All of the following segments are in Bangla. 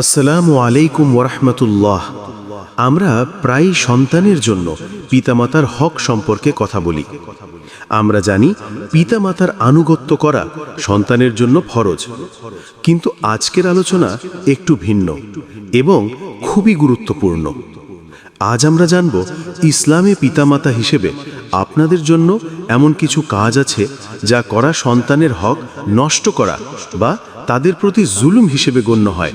আসসালামু আলাইকুম ওরহমতুল্লাহ আমরা প্রায় সন্তানের জন্য পিতামাতার হক সম্পর্কে কথা বলি। আমরা জানি পিতামাতার আনুগত্য করা সন্তানের জন্য ফরজ। কিন্তু আজকের আলোচনা একটু ভিন্ন এবং খুবই গুরুত্বপূর্ণ। আজ আমরা জানব ইসলামে পিতামাতা হিসেবে আপনাদের জন্য এমন কিছু কাজ আছে যা করা সন্তানের হক নষ্ট করা বা তাদের প্রতি জুলুম হিসেবে গণ্য হয়।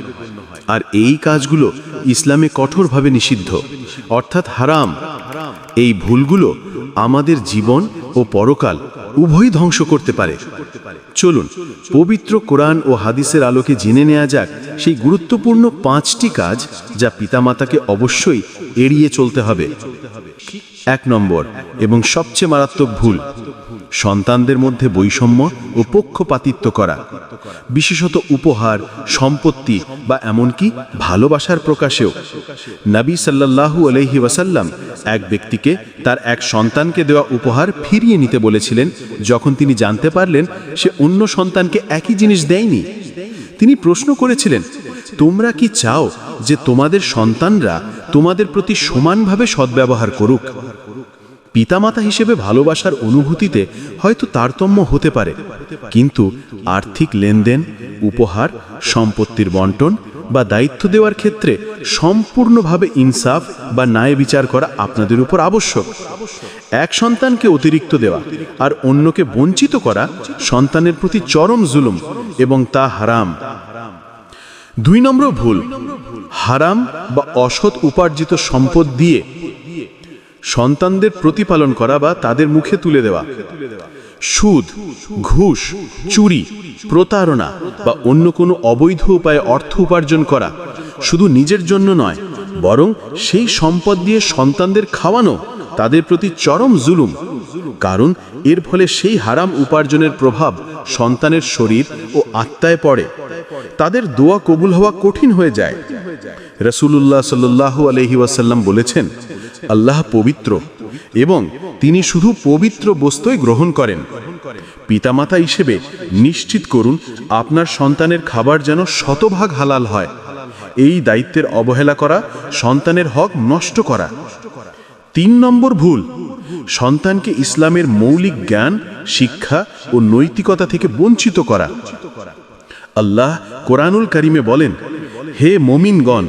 আর এই কাজগুলো ইসলামে কঠোরভাবে নিষিদ্ধ, অর্থাৎ হারাম। এই ভুলগুলো আমাদের জীবন ও পরকাল উভয় ধ্বংস করতে পারে। চলুন, পবিত্র কোরআন ও হাদিসের আলোকে জেনে নেওয়া যাক সেই গুরুত্বপূর্ণ পাঁচটি কাজ যা পিতামাতাকে অবশ্যই এড়িয়ে চলতে হবে। এক নম্বর এবং সবচেয়ে মারাত্মক ভুল, সন্তানদের মধ্যে বৈষম্য ও পক্ষপাতিত্ব করা, বিশেষত উপহার, সম্পত্তি বা এমনকি ভালোবাসার প্রকাশেও। নবী সাল্লাল্লাহু আলহি ওয়াসাল্লাম এক ব্যক্তিকে তার এক সন্তানকে দেওয়া উপহার ফিরিয়ে নিতে বলেছিলেন, যখন তিনি জানতে পারলেন সে অন্য সন্তানকে একই জিনিস দেয়নি। তিনি প্রশ্ন করেছিলেন, তোমরা কি চাও যে তোমাদের সন্তানরা তোমাদের প্রতি সমানভাবে সদ্ব্যবহার করুক। পিতামাতা হিসেবে ভালোবাসার অনুভূতিতে হয়তো তারতম্য হতে পারে, কিন্তু আর্থিক লেনদেন, উপহার, সম্পত্তির বন্টন বা দায়িত্ব দেওয়ার ক্ষেত্রে সম্পূর্ণভাবে ইনসাফ বা ন্যায় বিচার করা আপনাদের উপর আবশ্যক। এক সন্তানকে অতিরিক্ত দেওয়া আর অন্যকে বঞ্চিত করা সন্তানের প্রতি চরম জুলুম এবং তা হারাম। দুই নম্বর ভুল হারাম বা অসৎ উপার্জিত সম্পদ দিয়ে সন্তানদের প্রতিপালন করা বা তাদের মুখে তুলে দেওয়া। সুদ, ঘুষ, চুরি, প্রতারণা বা অন্য কোনো অবৈধ উপায়ে অর্থ উপার্জন করা শুধু নিজের জন্য নয়, বরং সেই সম্পদ দিয়ে সন্তানদের খাওয়ানো তাদের প্রতি চরম জুলুম। কারণ এর ফলে সেই হারাম উপার্জনের প্রভাব সন্তানের শরীর ও আত্মায় পড়ে। তাদের দোয়া কবুল হওয়া কঠিন হয়ে যায়। রসুল্লাহ সাল্লু আলহি ওয়াসাল্লাম বলেছেন, আল্লাহ পবিত্র এবং তিনি শুধু পবিত্র বস্তুই গ্রহণ করেন। পিতামাতা হিসেবে নিশ্চিত করুন, আপনার সন্তানের খাবার যেন শতভাগ হালাল হয়। এই দায়িত্বের অবহেলা করা, সন্তানের হক নষ্ট করা। তিন নম্বর ভুল, সন্তানকে ইসলামের মৌলিক জ্ঞান, শিক্ষা ও নৈতিকতা থেকে বঞ্চিত করা। আল্লাহ কোরআনুল করিমে বলেন হে মমিনগণ,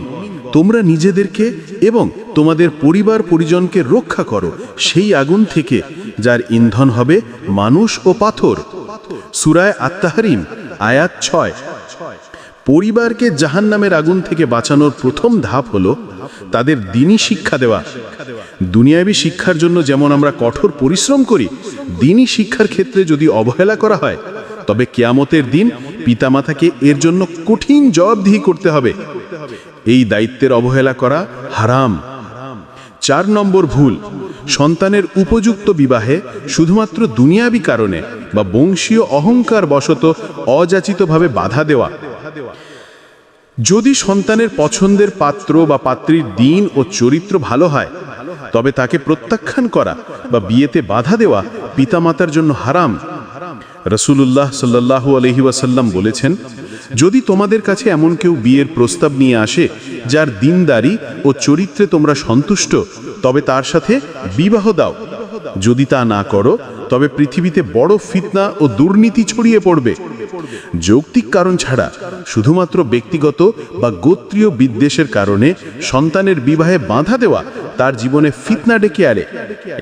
তোমরা নিজেদেরকে এবং তোমাদের পরিবার পরিজনকে রক্ষা করো। সেই আগুন থেকে, যার ইন্ধন হবে মানুষ ও পাথর। সুরায় আত্মাহারিম আয়াত ছয়। পরিবারকে জাহান নামের আগুন থেকে বাঁচানোর প্রথম ধাপ হলো তাদের দিনই শিক্ষা দেওয়া। দুনিয়াবী শিক্ষার জন্য যেমন আমরা কঠোর পরিশ্রম করি, দিনই শিক্ষার ক্ষেত্রে যদি অবহেলা করা হয়, তবে কেয়ামতের দিন পিতামাতাকে এর জন্য কঠিন জবাবদিহি করতে হবে। এই দায়িত্বের অবহেলা করা হারাম। চার নম্বর ভুল, সন্তানের উপযুক্ত বিবাহে শুধুমাত্র দুনিয়াবি কারণে বা বংশীয় অহংকার বশত অযাচিতভাবে বাধা দেওয়া। যদি সন্তানের পছন্দের পাত্র বা পাত্রীর দিন ও চরিত্র ভালো হয়, তবে তাকে প্রত্যাখ্যান করা বা বিয়েতে বাধা দেওয়া পিতামাতার জন্য হারাম। রসুল্লাহ সাল্লাহু আলহি ওয়াসাল্লাম বলেছেন, যদি তোমাদের কাছে এমন কেউ বিয়ের প্রস্তাব নিয়ে আসে, যার দিনদারি ও চরিত্রে তোমরা সন্তুষ্ট, তবে তার সাথে বিবাহ দাও। যদি তা না করো, তবে পৃথিবীতে বড় ফিতনা ও দুর্নীতি ছড়িয়ে পড়বে। যৌক্তিক কারণ ছাড়া শুধুমাত্র ব্যক্তিগত বা গোত্রীয় বিদ্বেষের কারণে সন্তানের বিবাহে বাধা দেওয়া তার জীবনে ফিতনা ডেকে আরে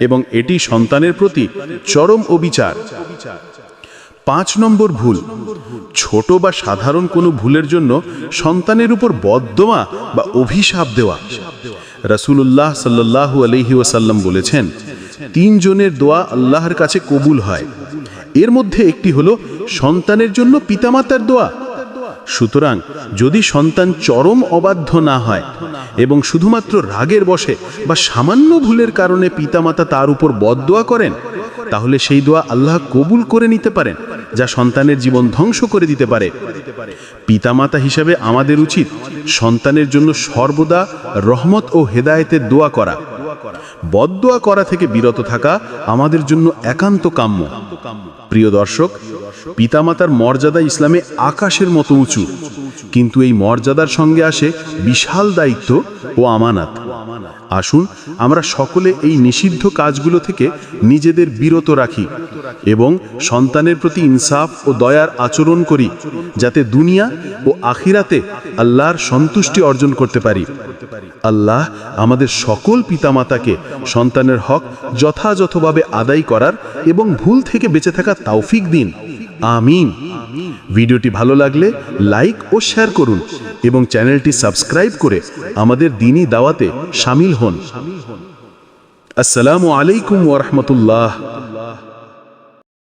এবং এটি সন্তানের প্রতি চরম অবিচার। পাঁচ নম্বর ভুল। ছোট বা সাধারণ কোনো ভুলের জন্য সন্তানের উপর বদদোয়া বা অভিশাপ দেওয়া। রাসুল্লাহ সাল্লাহু আলহি ওসাল্লাম বলেছেন, তিনজনের দোয়া আল্লাহর কাছে কবুল হয়। এর মধ্যে একটি হলো সন্তানের জন্য পিতামাতার দোয়া। সুতরাং যদি সন্তান চরম অবাধ্য না হয় এবং শুধুমাত্র রাগের বসে বা সামান্য ভুলের কারণে পিতামাতা তার উপর বদদোয়া করেন, তাহলে সেই দোয়া আল্লাহ কবুল করে নিতে পারেন। যা সন্তানের জীবন ধ্বংস করে দিতে পারে। পিতামাতা হিসাবে আমাদের উচিত সন্তানের জন্য সর্বদা রহমত ও হেদায়েতের দোয়া করা। বদদোয়া করা থেকে বিরত থাকা আমাদের জন্য একান্ত কাম্য। প্রিয় দর্শক, পিতামাতার মর্যাদা ইসলামে আকাশের মতো উঁচু। কিন্তু এই মর্যাদার সঙ্গে আসে বিশাল দায়িত্ব ও আমানাত। আসুন, আমরা সকলে এই নিষিদ্ধ কাজগুলো থেকে নিজেদের বিরত রাখি এবং সন্তানের প্রতি ইনসাফ ও দয়ার আচরণ করি, যাতে দুনিয়া ও আখিরাতে আল্লাহর সন্তুষ্টি অর্জন করতে পারি। আল্লাহ আমাদের সকল পিতামাতাকে সন্তানের হক যথাযথভাবে আদায় করার এবং ভুল থেকে বেঁচে থাকা তাওফিক দিন। আমিন। ভিডিওটি ভালো লাগলে লাইক ও শেয়ার করুন এবং চ্যানেলটি সাবস্ক্রাইব করে আমাদের দিনই দাওয়াতে সামিল হন। আসসালামু আলাইকুম ওরহমতুল্লাহ